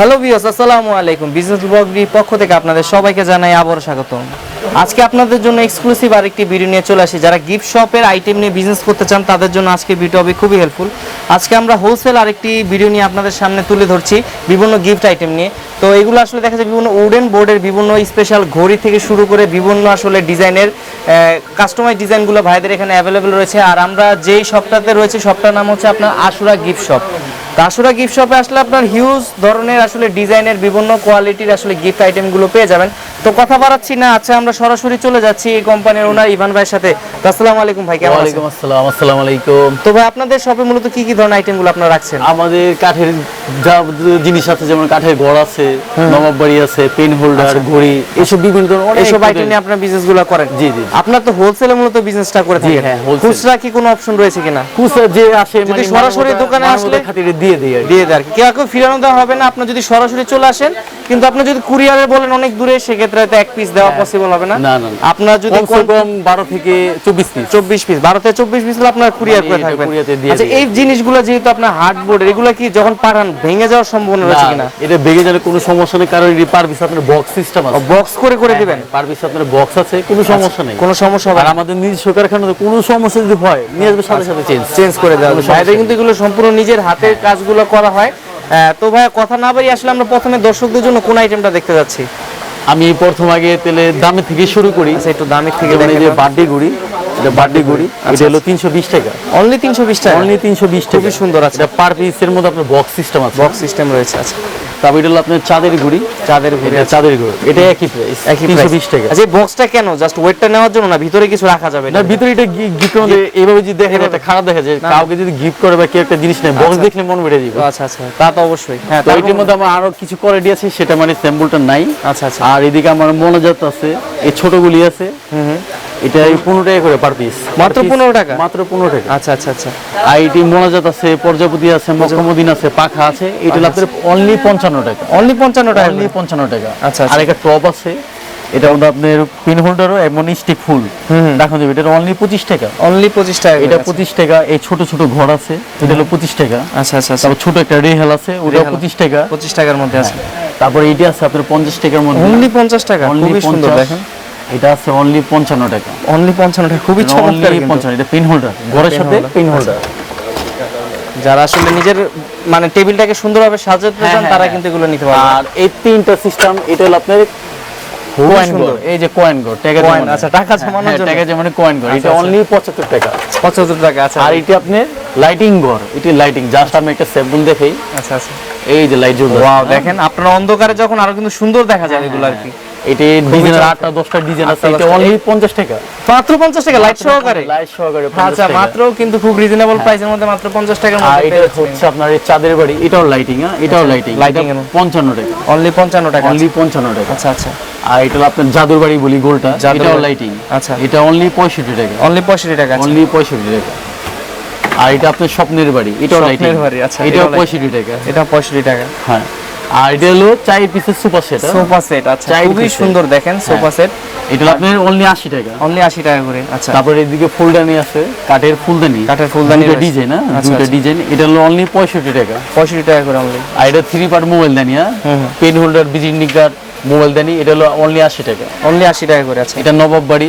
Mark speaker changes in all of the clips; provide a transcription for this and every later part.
Speaker 1: Hello viewers, আসসালামু আলাইকুম। Business ব্লগের পক্ষ থেকে আপনাদের সবাইকে জানাই আবারও স্বাগতম। আজকে আপনাদের জন্য এক্সক্লুসিভ আরেকটি ভিডিও নিয়ে চলে আসি। যারা গিফট শপের আইটেম নিয়ে বিজনেস করতে চান, তাদের জন্য আজকে ভিডিও হবে খুবই হেল্পফুল আজকে আমরা হোলসেল আরেকটি ভিডিও নিয়ে আপনাদের সামনে তুলে ধরছি, বিভিন্ন গিফট আইটেম নিয়ে। তো এগুলো আসলে দেখা যায় বিভিন্ন উডেন বোর্ডের বিভিন্ন স্পেশাল ঘড়ি থেকে শুরু করে বিভিন্ন আসলে ডিজাইনের কাস্টমাইজ ডিজাইনগুলো ভাইদের এখানে অ্যাভেলেবেল রয়েছে। আর আমরা যেই শপটাতে রয়েছে শপটার নাম হচ্ছে আপনার Ashura gift shop Ashura gift শপে আসলে আপনার হিউজ ধরনের আসলে ডিজাইনের বিভিন্ন কোয়ালিটির আসলে গিফট আইটেমগুলো পেয়ে যাবেন। তো কথা বাড়াচ্ছি না আচ্ছা আমরা সরাসরি চলে যাচ্ছি এই কোম্পানির ওনার ইভান ভাইয়ের সাথে। আসসালামু আলাইকুম ভাই কেমন আছেন?
Speaker 2: আসসালাম আসসালামু আলাইকুম।
Speaker 1: তো ভাই আপনাদের শপে মূলত কি কি ধরনের আইটেমগুলো আপনারা রাখছেন?
Speaker 2: আমাদের কাঠের যা জিনিস আছে যেমন কাঠের ঘর আছে নবাব বাড়ি আছে পেন হোল্ডার ঘড়ি এসব বিভিন্ন ধরনের
Speaker 1: এইসব আইটেম নিয়ে আপনার বিজনেসগুলো করেন?
Speaker 2: জি, জি।
Speaker 1: আপনার তো হোলসেলে মূলত বিজনেসটা করে থাকেন।
Speaker 2: হ্যাঁ।
Speaker 1: খুচরা কি কোনো অপশন রয়েছে কিনা?
Speaker 2: খুচরা যে আসে
Speaker 1: যদি সরাসরি দোকানে আসলে-
Speaker 2: খাতিরে দিয়ে দিই
Speaker 1: দিয়ে দেয় আর কি। কেউ ফিরানো দেওয়া হবে না আপনার যদি সরাসরি চলে আসেন কিন্তু আপনি যদি কুরিয়ারে বলেন অনেক দূরে সেক্ষেত্রে হয়তো এক পিস দেওয়া পসিবল হবে না।
Speaker 2: না, না, না।
Speaker 1: আপনার যদি
Speaker 2: কম বারো থেকে চব্বিশ পিস
Speaker 1: চব্বিশ পিস বারো থেকে চব্বিশ পিস আপনার কুরিয়ার
Speaker 2: মানে
Speaker 1: করে থাকবেন। আচ্ছা এই জিনিসগুলো যেহেতু আপনার হার্ড বোর্ড এগুলো কি যখন পাঠান ভেঙে যাওয়ার সম্ভাবনা রয়েছে কিনা?
Speaker 2: এটা গেলে কোনো সমস্যা নেই কারণ পার পিস আপনার বক্স সিস্টেম আছে।
Speaker 1: বক্স করে করে দিবেন?
Speaker 2: পার পিস আপনার বক্স আছে কোনো সমস্যা নেই।
Speaker 1: কোনো সমস্যা হবে
Speaker 2: আর আমাদের নিজস্ব কারখানাতে কোনো সমস্যা যদি হয় নিয়ে আসবে সাথে সাথে চেঞ্জ
Speaker 1: চেঞ্জ করে দেওয়া হবে। কিন্তু এগুলো সম্পূর্ণ নিজের হাতের কাজগুলো করা হয়। তো ভাই কথা না বাড়ি আসলে আমরা প্রথমে দর্শকদের জন্য কোন আইটেমটা দেখতে যাচ্ছি?
Speaker 2: আমি প্রথম আগে তেলে দামের থেকে শুরু করি।
Speaker 1: আচ্ছা একটু দামের থেকে
Speaker 2: যে বার্থডে গুড়ি এটা বার্থডে গুড়ি এটা হলো তিনশো বিশ টাকা।
Speaker 1: অনলি তিনশো বিশ টাকা?
Speaker 2: অনলি তিনশো বিশ টাকা।
Speaker 1: খুবই সুন্দর আছে।
Speaker 2: এটা পার পিসের মধ্যে আপনার বক্স সিস্টেম আছে।
Speaker 1: বক্স সিস্টেম রয়েছে আচ্ছা।
Speaker 2: তারপর এটা হলো আপনার চাঁদের গুড়ি
Speaker 1: চাঁদের
Speaker 2: চাঁদের গুড়ি এটা একই প্রাইস
Speaker 1: একই
Speaker 2: তিনশো
Speaker 1: price।
Speaker 2: টাকা।
Speaker 1: আচ্ছা বক্সটা কেন? জাস্ট ওয়েটটা নেওয়ার জন্য না? ভিতরে কিছু রাখা যাবে
Speaker 2: না ভিতরে এটা গিফটের মধ্যে এইভাবে যদি দেখেন এটা খারাপ দেখা যায়। কাউকে যদি গিফট করে বা কেউ একটা জিনিস নেয় বক্স দেখলে মন বেড়ে যাবে।
Speaker 1: আচ্ছা আচ্ছা। তা তো অবশ্যই। হ্যাঁ
Speaker 2: তো এটির মধ্যে আমার আরও কিছু করে দিয়েছে সেটা মানে স্যাম্পলটা নাই।
Speaker 1: আচ্ছা আচ্ছা।
Speaker 2: আর এদিকে আমার মনোজাত আছে এই ছোটগুলি আছে। এটা পনেরো টাকা করে পার পিস
Speaker 1: মাত্র 15 টাকা?
Speaker 2: মাত্র পনেরো টাকা।
Speaker 1: আচ্ছা আচ্ছা আচ্ছা।
Speaker 2: আর এটি মনোজাত আছে প্রজাপতি আছে আছে পাখা আছে এটা হলো আপনার অনলি পঞ্চান্ন টাকা।
Speaker 1: অনলি পঞ্চান্ন টাকা?
Speaker 2: অনলি পঞ্চান্ন টাকা।
Speaker 1: আচ্ছা।
Speaker 2: আর একটা টপ আছে এটা মধ্যে আপনার পিন হোল্ডারও এমন স্টিক ফুল যাবে এটা অনলি পঁচিশ টাকা।
Speaker 1: অনলি পঁচিশ টাকা
Speaker 2: এটা পঁচিশ টাকা এই ছোট ছোট ঘর আছে এটা হলো পঁচিশ টাকা।
Speaker 1: আচ্ছা আচ্ছা আচ্ছা।
Speaker 2: তারপর ছোট একটা রেহাল আছে ওটা। পঁচিশ টাকা।
Speaker 1: পঁচিশ টাকার মধ্যে আছে।
Speaker 2: তারপর এইটি আছে আপনার পঞ্চাশ টাকার মধ্যে।
Speaker 1: অনলি পঞ্চাশ টাকা
Speaker 2: অনলি
Speaker 1: সুন্দর
Speaker 2: পঞ্চাশ।
Speaker 1: দেখেন।
Speaker 2: এটা আছে অনলি পঞ্চান্ন টাকা।
Speaker 1: অনলি পঞ্চান্ন টাকা খুবই চমৎকার
Speaker 2: অনলি। পঞ্চান্ন এটা পিন হোল্ডার ঘরের সাথে পিন হোল্ডার
Speaker 1: যারা আসলে নিজের মানে টেবিলটাকে সুন্দরভাবে সাজাতে
Speaker 2: হ্যাঁ,
Speaker 1: চান
Speaker 2: হ্যাঁ,
Speaker 1: তারা
Speaker 2: হ্যাঁ।
Speaker 1: কিন্তু এগুলো নিতে পারবে
Speaker 2: আর এই তিনটা সিস্টেম এটা হলো আপনার কয়েন। গড় এই যে কয়েন গড় টাকা জমানো।
Speaker 1: আচ্ছা, টাকা জমানোর
Speaker 2: হ্যাঁ,
Speaker 1: জন্য।
Speaker 2: টাকা জমানো কয়েন গড় এটা
Speaker 1: আচ্ছা, আচ্ছা।
Speaker 2: অনলি পঁচাত্তর টাকা।
Speaker 1: পঁচাত্তর টাকা আচ্ছা।
Speaker 2: আর এটা আপনার লাইটিং ঘর এটি লাইটিং জাস্ট আমি একটা স্যাম্পল দেখাই।
Speaker 1: আচ্ছা আচ্ছা।
Speaker 2: এই যে লাইট জ্বলছে
Speaker 1: ওয়াও দেখেন আপনার অন্ধকারে যখন আরও কিন্তু সুন্দর দেখা যায় এগুলো আর কি।
Speaker 2: এটি ডিজাইনের আটটা দশটা ডিজাইন আছে এটা অনলি পঞ্চাশ টাকা।
Speaker 1: মাত্র পঞ্চাশ টাকা লাইট সহকারে?
Speaker 2: লাইট সহকারে
Speaker 1: আচ্ছা মাত্র কিন্তু খুব রিজনেবল প্রাইসের মধ্যে মাত্র পঞ্চাশ টাকার
Speaker 2: আর
Speaker 1: মধ্যে
Speaker 2: এটা হচ্ছে আপনার এই চাঁদের বাড়ি এটাও লাইটিং হ্যাঁ? এটাও লাইটিং লাইটিং পঞ্চান্ন টাকা।
Speaker 1: অনলি পঞ্চান্ন টাকা
Speaker 2: অনলি পঞ্চান্ন টাকা।
Speaker 1: আচ্ছা আচ্ছা।
Speaker 2: আর এটা আপনার জাদুর বাড়ি বলি গোলটা এটাও লাইটিং
Speaker 1: আচ্ছা।
Speaker 2: এটা অনলি পঁয়ষট্টি টাকা।
Speaker 1: অনলি পঁয়ষট্টি টাকা।
Speaker 2: অনলি পঁয়ষট্টি টাকা। আর এটা আপনার স্বপ্নের বাড়ি এটাও লাইটিং
Speaker 1: স্বপ্নের বাড়ি, আচ্ছা,
Speaker 2: এটাও পঁয়ষট্টি টাকা।
Speaker 1: এটা পঁয়ষট্টি টাকা।
Speaker 2: হ্যাঁ। আর এটা হলো চাই পিসের সুপার সেট
Speaker 1: সোফা সেট আচ্ছা খুবই সুন্দর দেখেন সোফা সেট
Speaker 2: এটা হলো আপনার অনলি আশি টাকা।
Speaker 1: অনলি আশি টাকা করে আচ্ছা।
Speaker 2: তারপরে এদিকে ফুলদানি আছে কাঠের ফুলদানি।
Speaker 1: কাঠের ফুলদানি
Speaker 2: দুটো ডিজাইন
Speaker 1: আচ্ছা,
Speaker 2: দুটো
Speaker 1: আচ্ছা।
Speaker 2: ডিজাইন এটা হলো অনলি পঁয়ষট্টি টাকা।
Speaker 1: পঁয়ষট্টি টাকা করে অনলি
Speaker 2: আর এটা থ্রি পার্ট মোবাইল দানি হ্যাঁ? Pen holder visiting card mobile দানি এটা হলো অনলি আশি টাকা।
Speaker 1: অনলি আশি টাকা করে আচ্ছা।
Speaker 2: এটা নবাব বাড়ি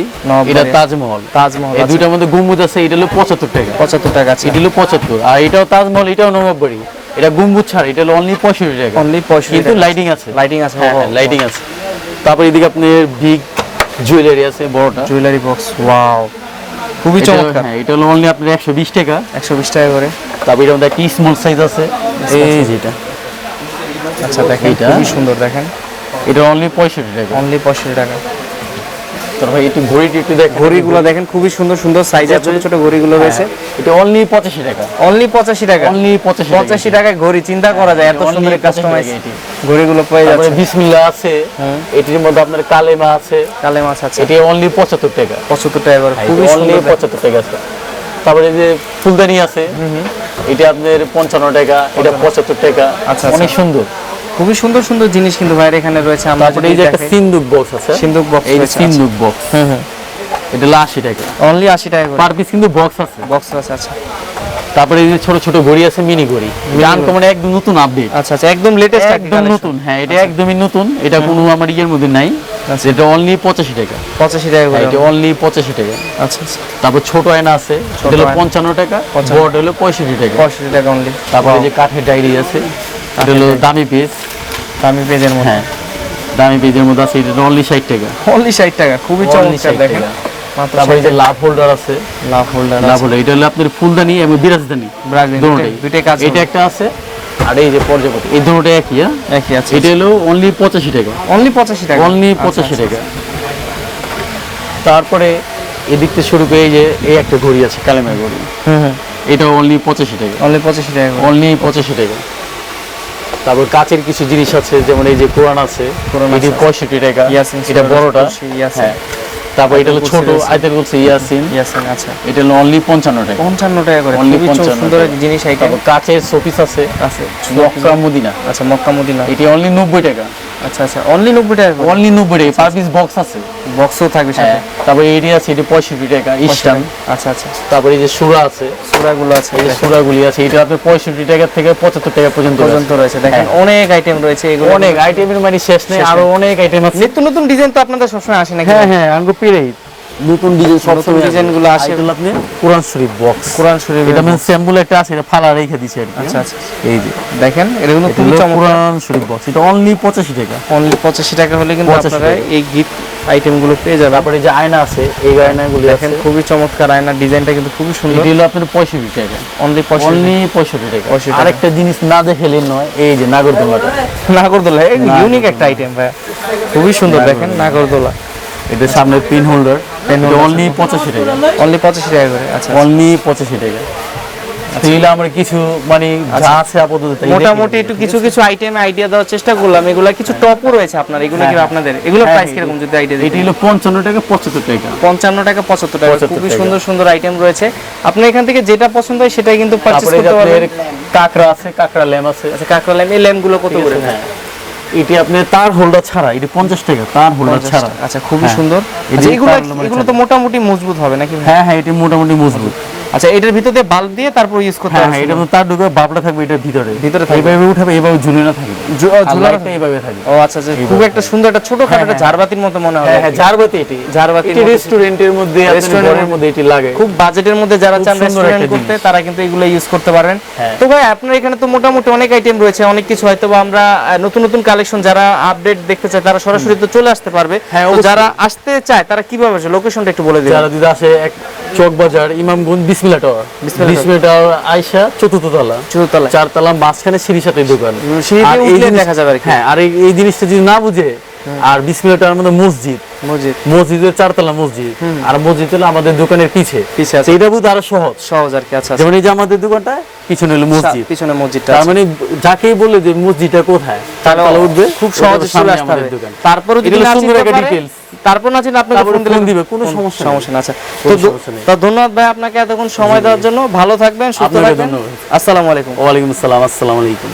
Speaker 2: এটা তাজমহল।
Speaker 1: তাজমহল
Speaker 2: এই দুইটার মধ্যে গম্বুজ আছে এটা হলো পঁচাত্তর টাকা।
Speaker 1: পঁচাত্তর টাকা আছে
Speaker 2: এটা হলো পঁচাত্তর আর এটাও তাজমহল এটাও নবাব বাড়ি এটা গম্বুজ ছাড় এটা হলো অনলি পঁয়ষট্টি টাকা।
Speaker 1: অনলি পঁয়ষট্টি
Speaker 2: কিন্তু লাইটিং আছে।
Speaker 1: লাইটিং আছে
Speaker 2: হ্যাঁ লাইটিং আছে। তারপর এদিকে আপনার বিগ জুয়েলারি আছে বড়টা।
Speaker 1: জুয়েলারি বক্স ওয়াও খুবই
Speaker 2: এটা-
Speaker 1: চমৎকার।
Speaker 2: হ্যাঁ এটা হলো অনলি আপনার একশো বিশ টাকা।
Speaker 1: একশো বিশ টাকা করে।
Speaker 2: তারপর এটার মধ্যে একটি স্মল সাইজ আছে। এই যেটা
Speaker 1: আচ্ছা দেখেন
Speaker 2: এইটা?
Speaker 1: খুবই সুন্দর দেখেন।
Speaker 2: এটা অনলি পঁয়ষট্টি টাকা।
Speaker 1: অনলি পঁয়ষট্টি টাকা।
Speaker 2: তারপর একটু ঘড়িটি একটু দেখ
Speaker 1: ঘড়িগুলো দেখেন খুবই সুন্দর সুন্দর সাইজের ছোট ছোট ঘড়িগুলো রয়েছে।
Speaker 2: এটা অনলি পঁচাশি টাকা।
Speaker 1: অনলি পঁচাশি টাকা।
Speaker 2: অনলি পঁচাশি
Speaker 1: পঁচাশি টাকায় ঘড়ি চিন্তা করা যায় এত সুন্দর কাস্টমাইজ ঘড়িগুলো পেয়ে যাচ্ছে
Speaker 2: বিসমিল্লা আছে। এটির মধ্যে আপনার কালেমা আছে।
Speaker 1: কালে মাছ আছে
Speaker 2: এটি অনলি পঁচাত্তর টাকা।
Speaker 1: পঁচাত্তর টাকা করে খুবই সুন্দর
Speaker 2: পঁচাত্তর টাকা আছে। তারপরে যে ফুলদানি আছে এটা আপনার পঞ্চান্ন টাকা এটা পঁচাত্তর টাকা।
Speaker 1: আচ্ছা,
Speaker 2: অনেক সুন্দর।
Speaker 1: খুবই সুন্দর সুন্দর জিনিস কিন্তু ভাইয়ের এখানে রয়েছে। আমরা
Speaker 2: তারপরে এই যে একটা সিন্দুক বক্স আছে।
Speaker 1: সিন্দুক box
Speaker 2: এই সিন্দুক বক্স এটা হলো আশি টাকা।
Speaker 1: অনলি আশি টাকা
Speaker 2: পার পিস কিন্তু বক্স আছে।
Speaker 1: বক্স আছে আচ্ছা।
Speaker 2: তারপরে এই যে ছোট ছোট ঘড়ি আছে মিনি ঘড়ি। আনকমন একদম নতুন আপডেট
Speaker 1: আচ্ছা আচ্ছা একদম লেটেস্ট
Speaker 2: একদম নতুন হ্যাঁ এটা একদমই নতুন। এটা কোনো আমার ইয়ের মধ্যে নাই। এটা অনলি পঁচাশি টাকা।
Speaker 1: পঁচাশি টাকা
Speaker 2: হ্যাঁ, এটা অনলি পঁচাশি টাকা।
Speaker 1: আচ্ছা আচ্ছা।
Speaker 2: তারপর ছোট আয়না আছে এটা হলো। পঞ্চান্ন টাকা বড় হলো পঁয়ষট্টি টাকা।
Speaker 1: পঁয়ষট্টি টাকা অনলি
Speaker 2: তারপরে এই যে কাঠের ডায়েরি আছে। এটা হলো দামি
Speaker 1: দামি পেজের মধ্যে।
Speaker 2: হ্যাঁ দামি পেজের মধ্যে আছে এটা অনলি ষাট টাকা।
Speaker 1: অনলি ষাট টাকা খুবই চমৎকার দেখেন।
Speaker 2: তারপরে যে লাভ হোল্ডার আছে।
Speaker 1: লাভ হোল্ডার
Speaker 2: লাভ হোল্ডার এটা হলো আপনার ফুলদানি এবং বিরাজদানি।
Speaker 1: ব্রাজিল
Speaker 2: দুটোটাই
Speaker 1: কাজ
Speaker 2: এটা একটা আছে আর এই যে পর্যাপতি এই দুটোটা একই হ্যাঁ?
Speaker 1: একই আছে।
Speaker 2: এটা হলো অনলি পঁচাশি টাকা।
Speaker 1: অনলি পঁচাশি টাকা।
Speaker 2: অনলি
Speaker 1: আচ্ছা,
Speaker 2: পঁচাশি
Speaker 1: আচ্ছা।
Speaker 2: টাকা তারপরে এদিক থেকে শুরু করে এই যে এই একটা ঘড়ি আছে কালেমের ঘড়ি। এটা অনলি পঁচাশি টাকা।
Speaker 1: অনলি পঁচাশি টাকা
Speaker 2: অনলি পঁচাশি টাকা। তারপর কাচের কিছু জিনিস আছে যেমন এই যে কোরআন আছে এটি পঁয়ষট্টি টাকা
Speaker 1: ইয়াসিন
Speaker 2: এটা বড়টা। হ্যাঁ। তারপর এটা হলো ছোট। আয়তের বলছে ইয়াসিন।
Speaker 1: ইয়াসিন আচ্ছা।
Speaker 2: এটা হলো অনলি পঞ্চান্ন টাকা।
Speaker 1: পঞ্চান্ন টাকা করে। অনলি
Speaker 2: 55
Speaker 1: সুন্দর একটা জিনিস আইটেম।
Speaker 2: কাচের শোপিস আছে।
Speaker 1: আছে।
Speaker 2: মক্কা মদিনা।
Speaker 1: আচ্ছা মক্কা মদিনা।
Speaker 2: এটি অনলি নব্বই টাকা।
Speaker 1: আচ্ছা আচ্ছা অনলি নব্বই টাকা
Speaker 2: অনলি নব্বই টাকা পার পিস বক্স আছে।
Speaker 1: বক্সও থাকবে সাথে।
Speaker 2: হ্যাঁ তারপর এটি আছে এটি পঁয়ষট্টি টাকা ইস্টার্ন
Speaker 1: আচ্ছা আচ্ছা।
Speaker 2: তারপরে এই যে সুরা আছে
Speaker 1: সুরাগুলো আছে
Speaker 2: এই যে সুরাগুলি আছে এটা আপনার পঁয়ষট্টি টাকা থেকে পঁচাত্তর টাকা পর্যন্ত
Speaker 1: পর্যন্ত রয়েছে দেখেন
Speaker 2: হ্যাঁ।
Speaker 1: অনেক আইটেম রয়েছে এগুলো।
Speaker 2: অনেক আইটেমের মানে শেষ নেই
Speaker 1: আরও
Speaker 2: অনেক আইটেম আছে।
Speaker 1: নিত্য নতুন ডিজাইন তো আপনাদের সবসময় আসে নাকি?
Speaker 2: হ্যাঁ হ্যাঁ আঙ্গু পেরেই নতুন ডিজাইন সব
Speaker 1: নতুন ডিজাইনগুলো আসে।
Speaker 2: এগুলো আপনি? কোরআন শরীফ বক্স
Speaker 1: কোরআন শরীফ
Speaker 2: এটা মানে স্যাম্পল একটা আছে এটা ফালা রেখে দিছি আর
Speaker 1: আচ্ছা আচ্ছা।
Speaker 2: এই যে।
Speaker 1: দেখেন
Speaker 2: এটা
Speaker 1: খুবই
Speaker 2: হলো
Speaker 1: চমৎকার।
Speaker 2: কোরআন শরীফ বক্স এটা অনলি পঁচাশি টাকা।
Speaker 1: অনলি পঁচাশি টাকা হলে কিন্তু
Speaker 2: 85
Speaker 1: আপনারা এই গিফট আইটেমগুলো পেয়ে যাবেন।
Speaker 2: তারপরে যে আয়না আছে এই আয়নাগুলি
Speaker 1: দেখেন খুবই চমৎকার আয়নার ডিজাইনটা কিন্তু খুবই সুন্দর।
Speaker 2: এটি হলো আপনার পঁয়ষট্টি টাকা।
Speaker 1: অনলি পঁয়ষট্টি
Speaker 2: অনলি পঁয়ষট্টি টাকা।
Speaker 1: 65 টাকা।
Speaker 2: আরেকটা জিনিস না দেখলে নয় এই যে নাগরদোলাটা।
Speaker 1: নাগরদোলা ইউনিক একটা আইটেম ভাই খুবই সুন্দর দেখেন নাগরদোলা।
Speaker 2: এটা সামনে পিন হোল্ডার অনলি পঁচাশি টাকা।
Speaker 1: অনলি পঁচাশি টাকা করে আচ্ছা।
Speaker 2: অনলি পঁচাশি টাকা। তাহলে আমরা কিছু মানে যা আছে আপাতত
Speaker 1: মোটামুটি একটু কিছু কিছু আইটেমে আইডিয়া দেওয়ার চেষ্টা করলাম। এগুলা কিছু টপও রয়েছে আপনার এগুলো কি
Speaker 2: হ্যাঁ,
Speaker 1: আপনাদের? এগুলো
Speaker 2: হ্যাঁ,
Speaker 1: প্রাইস
Speaker 2: হ্যাঁ,
Speaker 1: কীরকম যদি আইডিয়া
Speaker 2: এটি হলো পঞ্চান্ন টাকা পঁচাত্তর টাকা।
Speaker 1: পঞ্চান্ন টাকা পঁচাত্তর টাকা।
Speaker 2: 75
Speaker 1: খুবই সুন্দর সুন্দর আইটেম রয়েছে। আপনি এখান থেকে যেটা পছন্দ হয় সেটাই কিন্তু পারচেজ করতে
Speaker 2: আপনার
Speaker 1: পারবেন।
Speaker 2: কাঁকড়া আছে কাঁকড়া ল্যাম আছে।
Speaker 1: আচ্ছা কাঁকড়া ল্যাম্প এই ল্যাম্পগুলো কত করে?
Speaker 2: হ্যাঁ। এটি আপনার তার হোল্ডার ছাড়া এটি পঞ্চাশ টাকা তার হোল্ডার ছাড়া।
Speaker 1: আচ্ছা খুবই
Speaker 2: হ্যাঁ।
Speaker 1: সুন্দর। আচ্ছা, এগুলো এগুলো তো মোটামুটি মজবুত হবে নাকি
Speaker 2: হ্যাঁ হ্যাঁ এটি মোটামুটি মজবুত।
Speaker 1: আচ্ছা এটার ভিতরে বাল্ব দিয়ে তারপর ইউজ করতে
Speaker 2: হ্যাঁ
Speaker 1: হবে
Speaker 2: হ্যাঁ এটা তার ঢুকে বাবলা থাকবে এটার ভিতরে।
Speaker 1: ভিতরে থাকবে।
Speaker 2: এইভাবে উঠাবে এইভাবে ঝুলে না থাকবে। লাইটটা এইভাবে থাকবে।
Speaker 1: ও আচ্ছা আচ্ছা খুব একটা সুন্দর একটা ছোট খাটো একটা ঝাড়বাতির মতো মনে হয়
Speaker 2: হ্যাঁ হ্যাঁ ঝাড়বাতি এটি
Speaker 1: ঝাড়বাতির
Speaker 2: এটি রেস্টুরেন্টের মধ্যে
Speaker 1: রেস্টুরেন্টের
Speaker 2: মধ্যে এটি লাগে।
Speaker 1: খুব বাজেটের মধ্যে যারা চান রেস্টুরেন্ট করতে তারা কিন্তু এগুলো ইউজ করতে পারেন।
Speaker 2: হ্যাঁ।
Speaker 1: তো ভাই আপনার এখানে তো মোটামুটি অনেক আইটেম রয়েছে অনেক কিছু হয়তো আমরা নতুন নতুন কালেকশন যারা আপডেট দেখতে চায় তারা সরাসরি তো চলে আসতে পারবে।
Speaker 2: হ্যাঁ,
Speaker 1: যারা আসতে চায় তারা কীভাবে আসে? লোকেশনটা একটু বলে দিন
Speaker 2: যারা যদি আসে এক চক বাজার ইমামগঞ্জ বিসমিল্লা টাওয়ার। বিসমিল্লা টাওয়ার আয়সা চতুর্থ তলা।
Speaker 1: চতুর্থলায়
Speaker 2: চারতলা মাঝখানে সিঁড়ির সাথে দোকান।
Speaker 1: সিঁড়ি দেখা যাবে
Speaker 2: হ্যাঁ আর এই জিনিসটা যদি না বুঝে আর বিসমিল্লা টাওয়ার মধ্যে মসজিদ।
Speaker 1: মসজিদ।
Speaker 2: মসজিদের চারতলা মসজিদ। আর মসজিদ হলো আমাদের দোকানের পিছে।
Speaker 1: পিছে আছে।
Speaker 2: সেইটা বুঝতে আরও সহজ।
Speaker 1: সহজ আর কি আচ্ছা আচ্ছা।
Speaker 2: যেমন এই যে আমাদের দোকানটা পিছনে হলো মসজিদ।
Speaker 1: পিছনে মসজিদটা
Speaker 2: তার মানে যাকেই বললে যে মসজিদটা কোথায়
Speaker 1: তাহলে
Speaker 2: উঠবে
Speaker 1: খুব
Speaker 2: ওটার
Speaker 1: সহজে চলে আসতে হবে তারপরে যদি না চিনতে পারে, তারপর না চিনলে আপনাকে ফোন দিলে
Speaker 2: দিবে, কোনো সমস্যা
Speaker 1: সমস্যা নেই আচ্ছা। তো তো ধন্যবাদ ভাই আপনাকে এতক্ষণ সময় দেওয়ার জন্য। ভালো থাকবেন সুস্থ থাকবেন।
Speaker 2: ধন্যবাদ।
Speaker 1: আসসালামু আলাইকুম।
Speaker 2: ওয়ালাইকুম আসসালাম আসসালামু আলাইকুম।